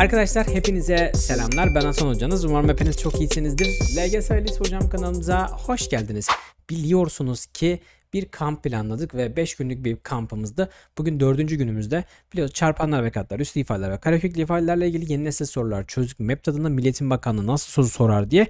Arkadaşlar hepinize selamlar. Ben Hasan Hocanız. Umarım hepiniz çok iyisinizdir. LGS Lise Hocam kanalımıza hoş geldiniz. Biliyorsunuz ki bir kamp planladık ve 5 günlük bir kampımızdı. Bugün 4. günümüzde biliyorsunuz çarpanlar ve katlar, üst ifadeler ve kareköklü ifadelerle ilgili yeni nesil sorular çözdük. MEP tadında Milletin Bakanlığı nasıl soru sorar diye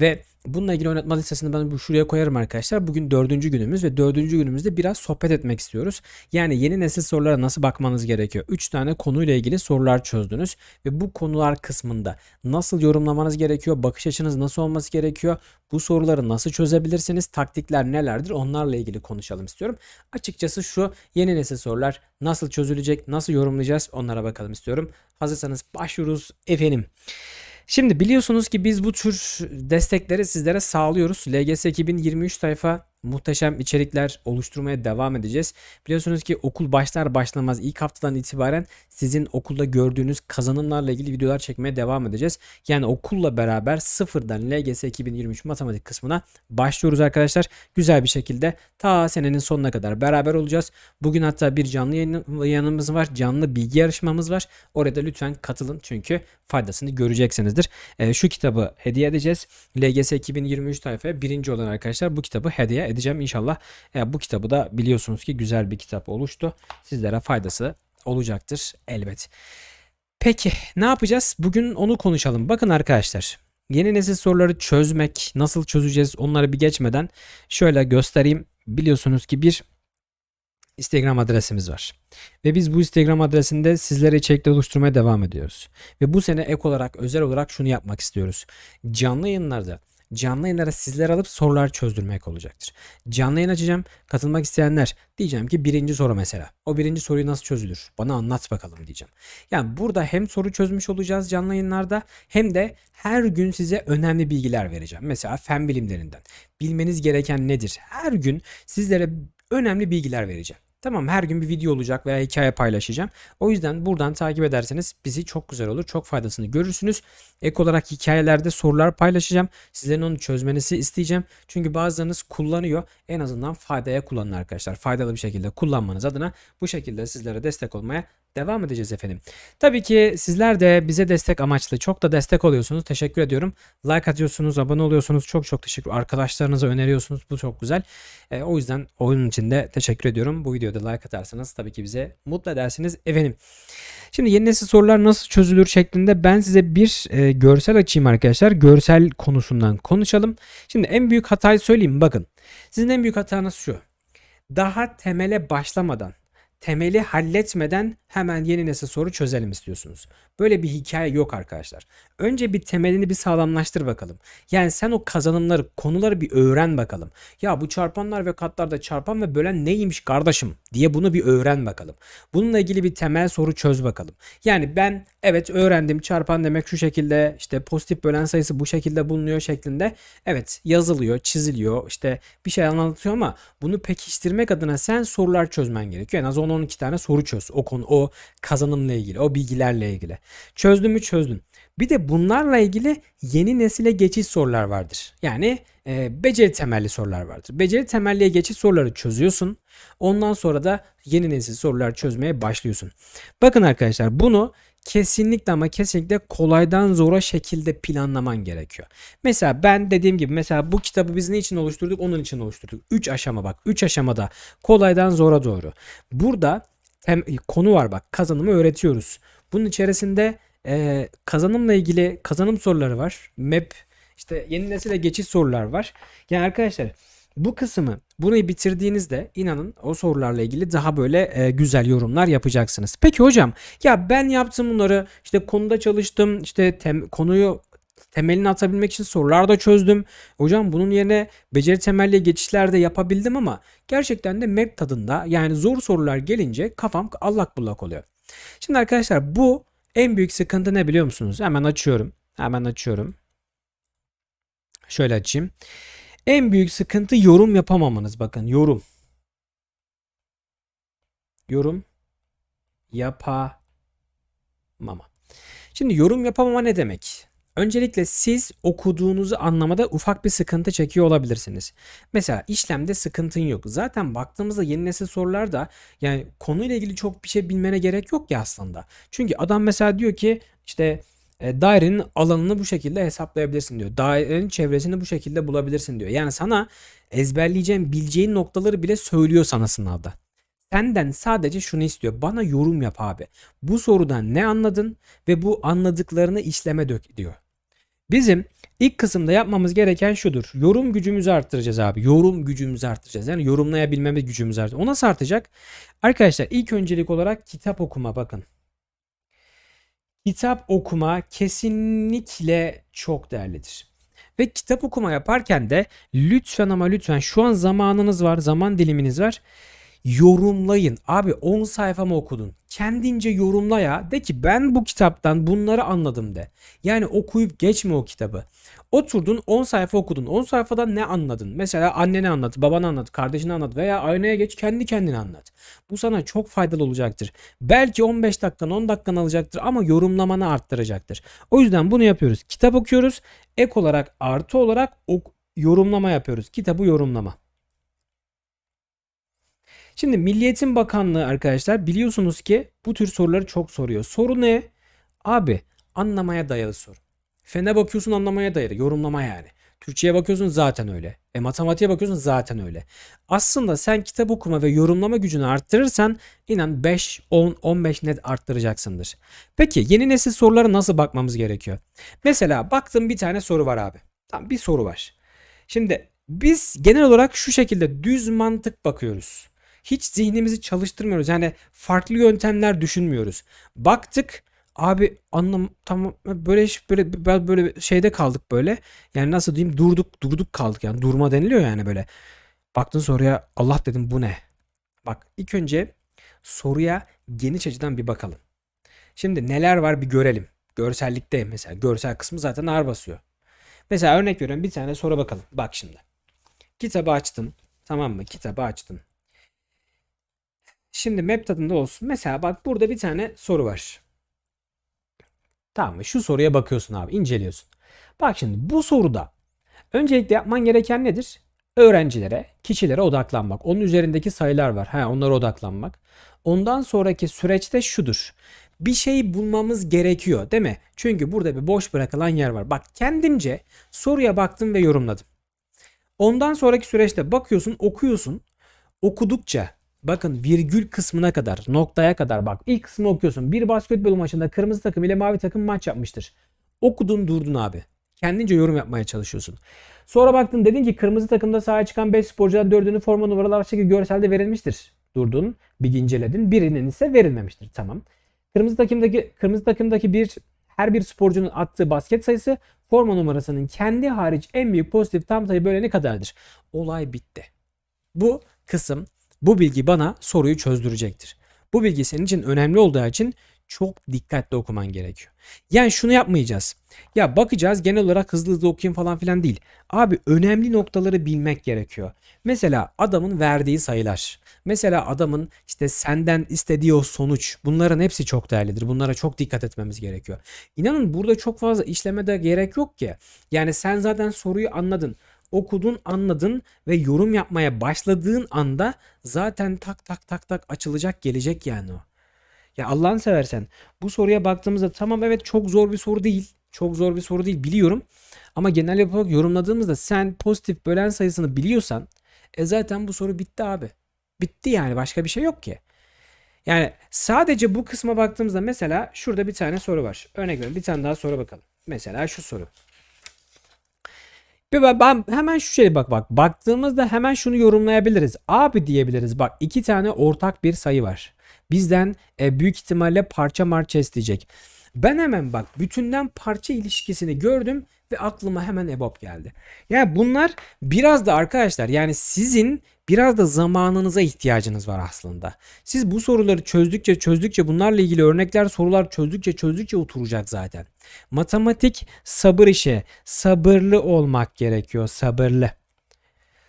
ve Bununla ilgili oynatma listesini ben bu şuraya koyarım arkadaşlar. Bugün dördüncü günümüz ve dördüncü günümüzde biraz sohbet etmek istiyoruz. Yani yeni nesil sorulara nasıl bakmanız gerekiyor? Üç tane konuyla ilgili sorular çözdünüz ve bu konular kısmında nasıl yorumlamanız gerekiyor? Bakış açınız nasıl olması gerekiyor? Bu soruları nasıl çözebilirsiniz? Taktikler nelerdir? Onlarla ilgili konuşalım istiyorum. Açıkçası şu yeni nesil sorular nasıl çözülecek? Nasıl yorumlayacağız? Onlara bakalım istiyorum. Hazırsanız başlıyoruz efendim. Şimdi biliyorsunuz ki biz bu tür destekleri sizlere sağlıyoruz. LGS 2023 sayfa muhteşem içerikler oluşturmaya devam edeceğiz. Biliyorsunuz ki okul başlar başlamaz ilk haftadan itibaren sizin okulda gördüğünüz kazanımlarla ilgili videolar çekmeye devam edeceğiz. Yani okulla beraber sıfırdan LGS 2023 matematik kısmına başlıyoruz arkadaşlar. Güzel bir şekilde ta senenin sonuna kadar beraber olacağız. Bugün hatta bir canlı yayınımız var. Canlı bilgi yarışmamız var. Orada lütfen katılın çünkü faydasını göreceksinizdir. E, şu kitabı hediye edeceğiz. LGS 2023 tayfaya birinci olan arkadaşlar bu kitabı hediye edeceğim inşallah. E, bu kitabı da biliyorsunuz ki güzel bir kitap oluştu. Sizlere faydası olacaktır elbet. Peki ne yapacağız? Bugün onu konuşalım. Bakın arkadaşlar. Yeni nesil soruları çözmek, nasıl çözeceğiz onları bir geçmeden şöyle göstereyim. Biliyorsunuz ki bir Instagram adresimiz var. Ve biz bu Instagram adresinde sizlere içerikler oluşturmaya devam ediyoruz. Ve bu sene ek olarak özel olarak şunu yapmak istiyoruz. Canlı yayınlarda canlı yayınlara sizler alıp sorular çözdürmek olacaktır. Canlı yayın açacağım. Katılmak isteyenler diyeceğim ki birinci soru mesela. O birinci soruyu nasıl çözülür? Bana anlat bakalım diyeceğim. Yani burada hem soru çözmüş olacağız canlı yayınlarda hem de her gün size önemli bilgiler vereceğim. Mesela fen bilimlerinden. Bilmeniz gereken nedir? Her gün sizlere önemli bilgiler vereceğim. Tamam her gün bir video olacak veya hikaye paylaşacağım. O yüzden buradan takip ederseniz bizi çok güzel olur. Çok faydasını görürsünüz. Ek olarak hikayelerde sorular paylaşacağım. Sizlerin onu çözmenizi isteyeceğim. Çünkü bazılarınız kullanıyor. En azından faydaya kullanın arkadaşlar. Faydalı bir şekilde kullanmanız adına bu şekilde sizlere destek olmaya devam edeceğiz efendim. Tabii ki sizler de bize destek amaçlı çok da destek oluyorsunuz. Teşekkür ediyorum. Like atıyorsunuz, abone oluyorsunuz. Çok çok teşekkür. Arkadaşlarınıza öneriyorsunuz. Bu çok güzel. E, o yüzden oyun için de teşekkür ediyorum. Bu videoda like atarsanız tabii ki bize mutlu edersiniz efendim. Şimdi yeni nesil sorular nasıl çözülür şeklinde ben size bir e, görsel açayım arkadaşlar. Görsel konusundan konuşalım. Şimdi en büyük hatayı söyleyeyim bakın. Sizin en büyük hatanız şu. Daha temele başlamadan temeli halletmeden hemen yeni nesil soru çözelim istiyorsunuz. Böyle bir hikaye yok arkadaşlar. Önce bir temelini bir sağlamlaştır bakalım. Yani sen o kazanımları, konuları bir öğren bakalım. Ya bu çarpanlar ve katlarda çarpan ve bölen neymiş kardeşim diye bunu bir öğren bakalım. Bununla ilgili bir temel soru çöz bakalım. Yani ben evet öğrendim çarpan demek şu şekilde işte pozitif bölen sayısı bu şekilde bulunuyor şeklinde. Evet yazılıyor, çiziliyor işte bir şey anlatıyor ama bunu pekiştirmek adına sen sorular çözmen gerekiyor. En az 10-12 tane soru çöz. O konu o kazanımla ilgili, o bilgilerle ilgili. Çözdün mü çözdün. Bir de bunlarla ilgili yeni nesile geçiş sorular vardır. Yani e, beceri temelli sorular vardır. Beceri temelliye geçiş soruları çözüyorsun. Ondan sonra da yeni nesil sorular çözmeye başlıyorsun. Bakın arkadaşlar bunu kesinlikle ama kesinlikle kolaydan zora şekilde planlaman gerekiyor. Mesela ben dediğim gibi mesela bu kitabı biz ne için oluşturduk? Onun için oluşturduk. 3 aşama bak. 3 aşamada kolaydan zora doğru. Burada hem konu var bak kazanımı öğretiyoruz. Bunun içerisinde e, kazanımla ilgili kazanım soruları var. Map işte yeni nesile geçiş sorular var. Yani arkadaşlar bu kısmı bunu bitirdiğinizde inanın o sorularla ilgili daha böyle e, güzel yorumlar yapacaksınız. Peki hocam ya ben yaptım bunları işte konuda çalıştım işte tem, konuyu temelini atabilmek için sorular da çözdüm. Hocam bunun yerine beceri temelli geçişler de yapabildim ama gerçekten de map tadında yani zor sorular gelince kafam allak bullak oluyor. Şimdi arkadaşlar bu en büyük sıkıntı ne biliyor musunuz? Hemen açıyorum. Hemen açıyorum. Şöyle açayım. En büyük sıkıntı yorum yapamamanız. Bakın yorum. Yorum yapamama. Şimdi yorum yapamama ne demek? Öncelikle siz okuduğunuzu anlamada ufak bir sıkıntı çekiyor olabilirsiniz. Mesela işlemde sıkıntın yok. Zaten baktığımızda yeni nesil sorularda yani konuyla ilgili çok bir şey bilmene gerek yok ya aslında. Çünkü adam mesela diyor ki işte e, dairenin alanını bu şekilde hesaplayabilirsin diyor. Dairenin çevresini bu şekilde bulabilirsin diyor. Yani sana ezberleyeceğin, bileceğin noktaları bile söylüyor sana sınavda. Senden sadece şunu istiyor. Bana yorum yap abi. Bu sorudan ne anladın ve bu anladıklarını işleme dök diyor. Bizim ilk kısımda yapmamız gereken şudur. Yorum gücümüzü arttıracağız abi. Yorum gücümüzü arttıracağız. Yani yorumlayabilmemiz gücümüzü arttıracağız. O nasıl artacak? Arkadaşlar ilk öncelik olarak kitap okuma bakın. Kitap okuma kesinlikle çok değerlidir. Ve kitap okuma yaparken de lütfen ama lütfen şu an zamanınız var, zaman diliminiz var. Yorumlayın. Abi 10 sayfa mı okudun? Kendince yorumla ya. De ki ben bu kitaptan bunları anladım de. Yani okuyup geçme o kitabı. Oturdun 10 sayfa okudun. 10 sayfadan ne anladın? Mesela annene anlat, babana anlat, kardeşine anlat veya aynaya geç kendi kendine anlat. Bu sana çok faydalı olacaktır. Belki 15 dakikan 10 dakikan alacaktır ama yorumlamanı arttıracaktır. O yüzden bunu yapıyoruz. Kitap okuyoruz. Ek olarak artı olarak ok yorumlama yapıyoruz. Kitabı yorumlama. Şimdi Milli Eğitim Bakanlığı arkadaşlar biliyorsunuz ki bu tür soruları çok soruyor. Soru ne? Abi anlamaya dayalı soru. Fene bakıyorsun anlamaya dayalı. Yorumlama yani. Türkçe'ye bakıyorsun zaten öyle. E matematiğe bakıyorsun zaten öyle. Aslında sen kitap okuma ve yorumlama gücünü arttırırsan inan 5, 10, 15 net arttıracaksındır. Peki yeni nesil sorulara nasıl bakmamız gerekiyor? Mesela baktım bir tane soru var abi. Tamam bir soru var. Şimdi biz genel olarak şu şekilde düz mantık bakıyoruz. Hiç zihnimizi çalıştırmıyoruz. Yani farklı yöntemler düşünmüyoruz. Baktık abi anlam tamam böyle böyle böyle şeyde kaldık böyle. Yani nasıl diyeyim durduk durduk kaldık yani durma deniliyor yani böyle. Baktın soruya Allah dedim bu ne? Bak ilk önce soruya geniş açıdan bir bakalım. Şimdi neler var bir görelim. Görsellikte mesela görsel kısmı zaten ağır basıyor. Mesela örnek veriyorum bir tane soru bakalım. Bak şimdi. Kitabı açtın. Tamam mı? Kitabı açtın. Şimdi map tadında olsun. Mesela bak burada bir tane soru var. Tamam mı? Şu soruya bakıyorsun abi. inceliyorsun. Bak şimdi bu soruda öncelikle yapman gereken nedir? Öğrencilere, kişilere odaklanmak. Onun üzerindeki sayılar var. Ha, onlara odaklanmak. Ondan sonraki süreçte şudur. Bir şey bulmamız gerekiyor değil mi? Çünkü burada bir boş bırakılan yer var. Bak kendimce soruya baktım ve yorumladım. Ondan sonraki süreçte bakıyorsun, okuyorsun. Okudukça Bakın virgül kısmına kadar, noktaya kadar bak. İlk kısmı okuyorsun. Bir basketbol maçında kırmızı takım ile mavi takım maç yapmıştır. Okudun durdun abi. Kendince yorum yapmaya çalışıyorsun. Sonra baktın dedin ki kırmızı takımda sahaya çıkan 5 sporcudan 4'ünün forma numaralar şekilde görselde verilmiştir. Durdun, bir inceledin. Birinin ise verilmemiştir. Tamam. Kırmızı takımdaki kırmızı takımdaki bir her bir sporcunun attığı basket sayısı forma numarasının kendi hariç en büyük pozitif tam sayı böleni kadardır. Olay bitti. Bu kısım bu bilgi bana soruyu çözdürecektir. Bu bilgi senin için önemli olduğu için çok dikkatli okuman gerekiyor. Yani şunu yapmayacağız. Ya bakacağız genel olarak hızlı hızlı okuyayım falan filan değil. Abi önemli noktaları bilmek gerekiyor. Mesela adamın verdiği sayılar. Mesela adamın işte senden istediği o sonuç. Bunların hepsi çok değerlidir. Bunlara çok dikkat etmemiz gerekiyor. İnanın burada çok fazla işleme de gerek yok ki. Yani sen zaten soruyu anladın okudun, anladın ve yorum yapmaya başladığın anda zaten tak tak tak tak açılacak gelecek yani o. Ya Allah'ını seversen bu soruya baktığımızda tamam evet çok zor bir soru değil. Çok zor bir soru değil biliyorum. Ama genel olarak yorumladığımızda sen pozitif bölen sayısını biliyorsan e zaten bu soru bitti abi. Bitti yani başka bir şey yok ki. Yani sadece bu kısma baktığımızda mesela şurada bir tane soru var. Örnek veriyorum bir tane daha soru bakalım. Mesela şu soru. Bir ben hemen şu şeye bak bak. Baktığımızda hemen şunu yorumlayabiliriz. Abi diyebiliriz. Bak iki tane ortak bir sayı var. Bizden e, büyük ihtimalle parça marça isteyecek. Ben hemen bak bütünden parça ilişkisini gördüm ve aklıma hemen EBOB geldi. Yani bunlar biraz da arkadaşlar yani sizin biraz da zamanınıza ihtiyacınız var aslında. Siz bu soruları çözdükçe çözdükçe bunlarla ilgili örnekler sorular çözdükçe çözdükçe oturacak zaten. Matematik sabır işi. Sabırlı olmak gerekiyor. Sabırlı.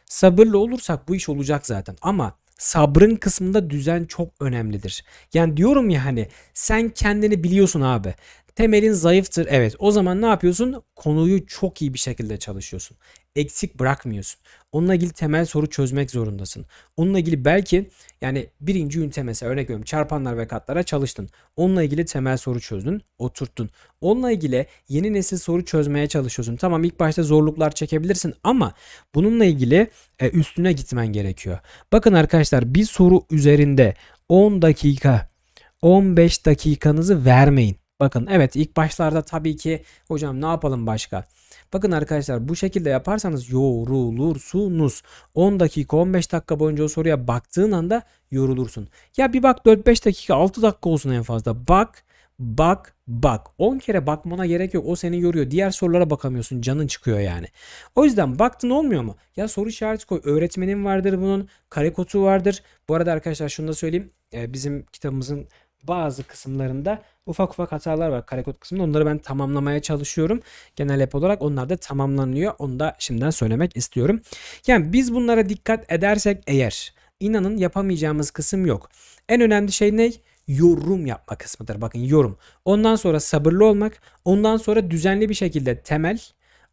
Sabırlı olursak bu iş olacak zaten ama sabrın kısmında düzen çok önemlidir. Yani diyorum ya hani sen kendini biliyorsun abi. Temelin zayıftır. Evet. O zaman ne yapıyorsun? Konuyu çok iyi bir şekilde çalışıyorsun. Eksik bırakmıyorsun. Onunla ilgili temel soru çözmek zorundasın. Onunla ilgili belki yani birinci ünite mesela örnek veriyorum çarpanlar ve katlara çalıştın. Onunla ilgili temel soru çözdün, oturttun. Onunla ilgili yeni nesil soru çözmeye çalışıyorsun. Tamam ilk başta zorluklar çekebilirsin ama bununla ilgili e, üstüne gitmen gerekiyor. Bakın arkadaşlar bir soru üzerinde 10 dakika 15 dakikanızı vermeyin. Bakın evet ilk başlarda tabii ki hocam ne yapalım başka? Bakın arkadaşlar bu şekilde yaparsanız yorulursunuz. 10 dakika 15 dakika boyunca o soruya baktığın anda yorulursun. Ya bir bak 4-5 dakika 6 dakika olsun en fazla. Bak bak bak. 10 kere bakmana gerek yok. O seni yoruyor. Diğer sorulara bakamıyorsun. Canın çıkıyor yani. O yüzden baktın olmuyor mu? Ya soru işareti koy. Öğretmenin vardır bunun. Kare kodu vardır. Bu arada arkadaşlar şunu da söyleyeyim. Ee, bizim kitabımızın bazı kısımlarında ufak ufak hatalar var karekod kısmında. Onları ben tamamlamaya çalışıyorum. Genel hep olarak onlar da tamamlanıyor. Onu da şimdiden söylemek istiyorum. Yani biz bunlara dikkat edersek eğer inanın yapamayacağımız kısım yok. En önemli şey ne? Yorum yapma kısmıdır. Bakın yorum. Ondan sonra sabırlı olmak. Ondan sonra düzenli bir şekilde temel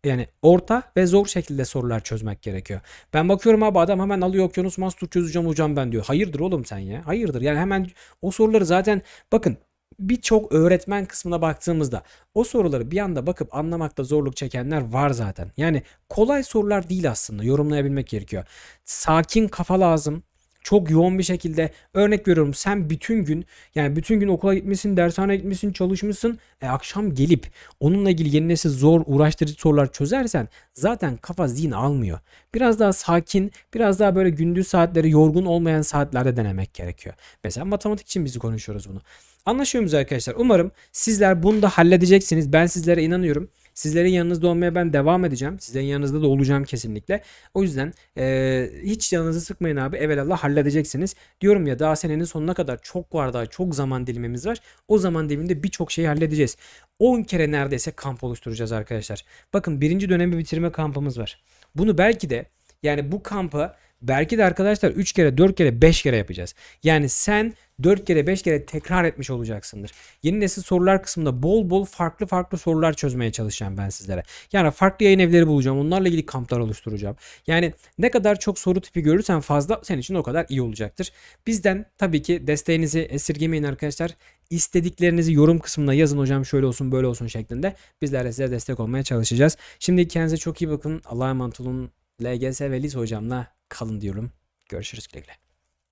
yani orta ve zor şekilde sorular çözmek gerekiyor. Ben bakıyorum abi adam hemen alıyor okyanus master çözeceğim hocam ben diyor. Hayırdır oğlum sen ya? Hayırdır. Yani hemen o soruları zaten bakın birçok öğretmen kısmına baktığımızda o soruları bir anda bakıp anlamakta zorluk çekenler var zaten. Yani kolay sorular değil aslında yorumlayabilmek gerekiyor. Sakin kafa lazım çok yoğun bir şekilde örnek veriyorum sen bütün gün yani bütün gün okula gitmişsin, dershaneye gitmişsin, çalışmışsın. E, akşam gelip onunla ilgili yeni nesil zor, uğraştırıcı sorular çözersen zaten kafa zihin almıyor. Biraz daha sakin, biraz daha böyle gündüz saatleri yorgun olmayan saatlerde denemek gerekiyor. Mesela matematik için biz konuşuyoruz bunu. Anlaşıyor muyuz arkadaşlar? Umarım sizler bunu da halledeceksiniz. Ben sizlere inanıyorum. Sizlerin yanınızda olmaya ben devam edeceğim. Sizlerin yanınızda da olacağım kesinlikle. O yüzden e, hiç canınızı sıkmayın abi. Evelallah halledeceksiniz. Diyorum ya daha senenin sonuna kadar çok var daha çok zaman dilimimiz var. O zaman diliminde birçok şeyi halledeceğiz. 10 kere neredeyse kamp oluşturacağız arkadaşlar. Bakın birinci dönemi bitirme kampımız var. Bunu belki de yani bu kampı belki de arkadaşlar 3 kere 4 kere 5 kere yapacağız. Yani sen 4 kere 5 kere tekrar etmiş olacaksındır. Yeni nesil sorular kısmında bol bol farklı farklı sorular çözmeye çalışacağım ben sizlere. Yani farklı yayın evleri bulacağım. Onlarla ilgili kamplar oluşturacağım. Yani ne kadar çok soru tipi görürsen fazla senin için o kadar iyi olacaktır. Bizden tabii ki desteğinizi esirgemeyin arkadaşlar. İstediklerinizi yorum kısmına yazın hocam şöyle olsun böyle olsun şeklinde. Bizler de size destek olmaya çalışacağız. Şimdi kendinize çok iyi bakın. Allah'a emanet olun. LGS ve Lis hocamla kalın diyorum. Görüşürüz güle güle.